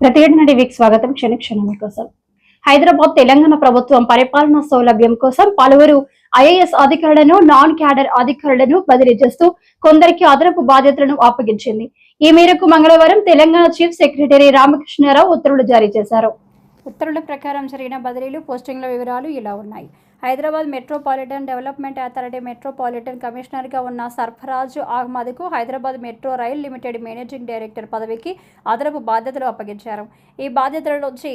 ప్రతిఘటన టీవీకి స్వాగతం. క్షణ క్షణం కోసం. హైదరాబాద్ తెలంగాణ ప్రభుత్వం పరిపాలనా సౌలభ్యం కోసం పలువురు ఐఏఎస్ అధికారులను నాన్ క్యాడర్ అధికారులను బదిలీ చేస్తూ కొందరికి అదనపు బాధ్యతలను అప్పగించింది. ఈ మేరకు మంగళవారం తెలంగాణ చీఫ్ సెక్రటరీ రామకృష్ణారావు ఉత్తర్వులు జారీ చేశారు. ఉత్తర్వుల ప్రకారం జరిగిన బదిలీలు పోస్టింగ్ల వివరాలు ఇలా ఉన్నాయి. Hyderabad metropolitan development authority metropolitan కమిషనర్గా ఉన్న Sarfaraz అహ్మద్కు Hyderabad metro rail limited managing director పదవికి అదనపు బాధ్యతలు అప్పగించారు. ఈ బాధ్యతల నుంచి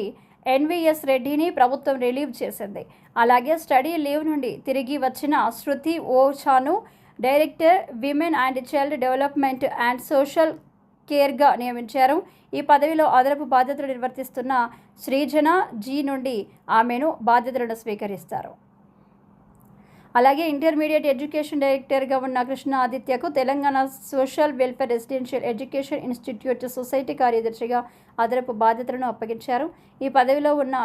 ఎన్వీఎస్ రెడ్డిని ప్రభుత్వం రిలీవ్ చేసింది. అలాగే స్టడీ లీవ్ నుండి తిరిగి వచ్చిన Shruti ఓషాను director women and child development and social కేర్గా నియమించారు. ఈ పదవిలో అదనపు బాధ్యతలు నిర్వర్తిస్తున్న శ్రీజన జీ నుండి ఆమెను బాధ్యతలను స్వీకరిస్తారు. అలాగే ఇంటర్మీడియట్ ఎడ్యుకేషన్ డైరెక్టర్గా ఉన్న Krishna ఆదిత్యకు Telangana social welfare residential education institute society కార్యదర్శిగా అదనపు బాధ్యతలను అప్పగించారు. ఈ పదవిలో ఉన్న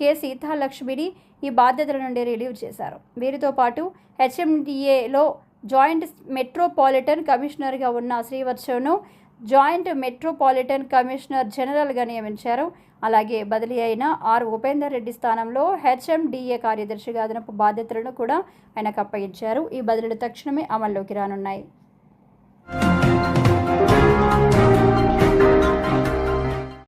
కె సీతాలక్ష్మిని ఈ బాధ్యతల నుండి రిలీవ్ చేశారు. వీరితో పాటు హెచ్ఎండిఏలో జాయింట్ మెట్రోపాలిటన్ కమిషనర్గా ఉన్న శ్రీవత్సవను జాయింట్ మెట్రోపాలిటన్ కమిషనర్ జనరల్గా నియమించారు. అలాగే బదిలీ అయిన ఆర్ ఉపేందర్ రెడ్డి స్థానంలో హెచ్ఎండిఏ కార్యదర్శిగా అదనపు బాధ్యతలను కూడా ఆయనకు అప్పగించారు. ఈ బదిలీలు తక్షణమే అమల్లోకి రానున్నాయి.